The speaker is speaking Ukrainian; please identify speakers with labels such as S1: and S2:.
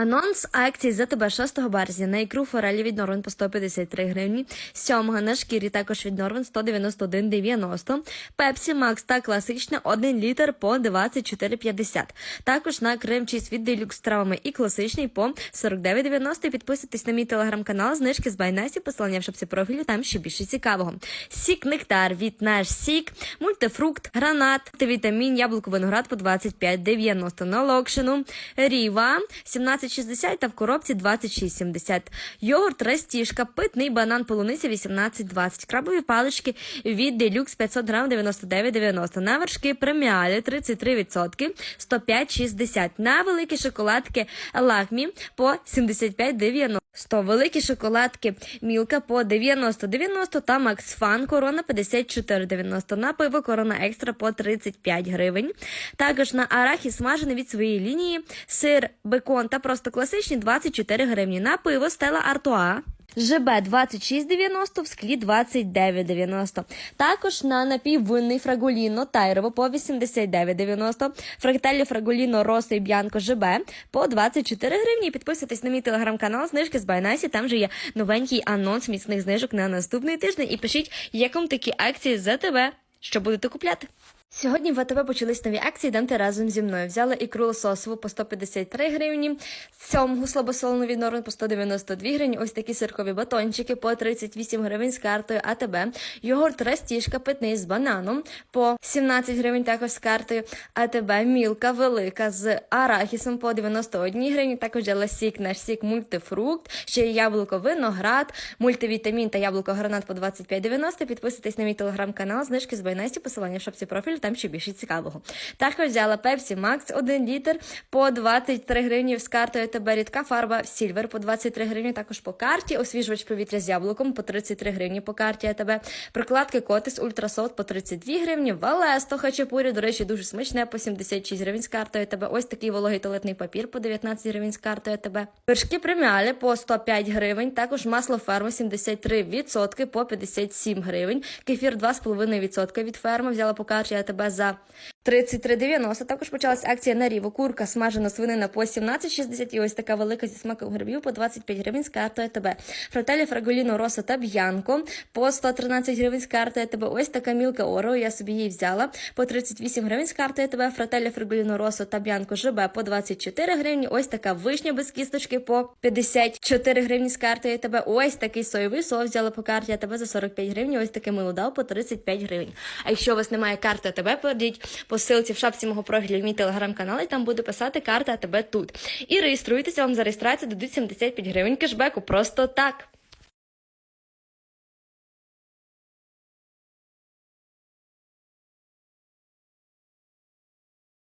S1: Анонс акцій за тебе 6 березня на ікру форелі від Норвен по 153 гривні, 7 на шкірі також від Норвен 191,90, Пепсі Макс та класична 1 літр по 24,50. Також на крем чіз від Делюкс з травами і класичний по 49,90. Підписуйтесь на мій телеграм-канал, знижки з Байнесі, посилання в шапці профілю, там ще більше цікавого. Сік нектар від наш сік, мультифрукт, гранат, вітамін, яблуко, виноград по 25,90 на локшину, ріва 17,60 та в коробці 26,70. Йогурт растішка, питний банан полуниця 18,20. Крабові палички від Делюкс 500 грам 99,90. На вершки преміалі 33%, 105,60. На великі шоколадки лакмі по 75,90. 100 великі шоколадки Мілка по 90,90 та Макс Фан Корона 54,90. На пиво Корона Екстра по 35 гривень. Також на арахіс смажений від своєї лінії, сир, бекон та просто класичні 24 гривні. На пиво Стела Артуа. ЖБ 26,90, в склі 29,90. Також на напій винний Фраголіно Тайрово по 89,90. Фрактелі Фраголіно Росо і Б'янко ЖБ по 24 гривні. Підписуйтесь на мій телеграм-канал Знижки з Байнасі. Там же є новенький анонс міцних знижок на наступний тиждень. І пишіть, як вам такі акції за тебе, що будете купляти. Сьогодні в АТБ почались нові акції, йдемте разом зі мною. Взяла ікру лососову по 153 гривні, сьомгу слабосолену від Норвен по 192 гривні, ось такі сиркові батончики по 38 гривень з картою АТБ, йогурт растішка питний з бананом по 17 гривень також з картою АТБ, мілка велика з арахісом по 91 гривні, також взяла сік, наш сік мультифрукт, ще є яблуко виноград, мультивітамін та яблуко гранат по 25,90. Підписуйтесь на мій телеграм-канал, знижки з Байнесті, посилання в шапці профілю, там ще більше цікавого. Також взяла Pepsi Max 1 літр по 23 гривні з картою АТБ, рідка фарба Сільвер по 23 гривні, також по карті, освіжувач повітря з яблуком по 33 гривні по карті АТБ, прокладки Котис Ультрасот по 32 гривні, Валесто Хачапурі, до речі, дуже смачне по 76 гривень з картою АТБ, ось такий вологий туалетний папір по 19 гривень з картою АТБ, вершки преміалі по 105 гривень, також масло ферма 73% по 57 гривень, кефір 2,5% від ферми, взяла по карті АТБ за 33,90. Також почалась акція на ріву. Курка смажена свинина по 17,60 і ось така велика зі смаком грибів по 25 гривень з картою АТБ. Фрателі Фраголіно Росо та Б'янко по 113 гривень з картою АТБ. Ось така мілка Орео, я собі її взяла по 38 гривень з картою АТБ. Фрателі Фраголіно Росо та Б'янко ЖБ по 24 гривні. Ось така вишня без кісточки по 54 гривні з картою АТБ. Ось такий соєвий соус взяла по карті АТБ за 45 гривень. Ось таке милодав по 35 гривень. А якщо у вас немає карти АТБ, перейдіть по ссылці в шапці мого профілю в мій телеграм-канал, і там буде писати карта тебе тут. І реєструйтеся, вам за реєстрацію дадуть 75 гривень кешбеку. Просто так.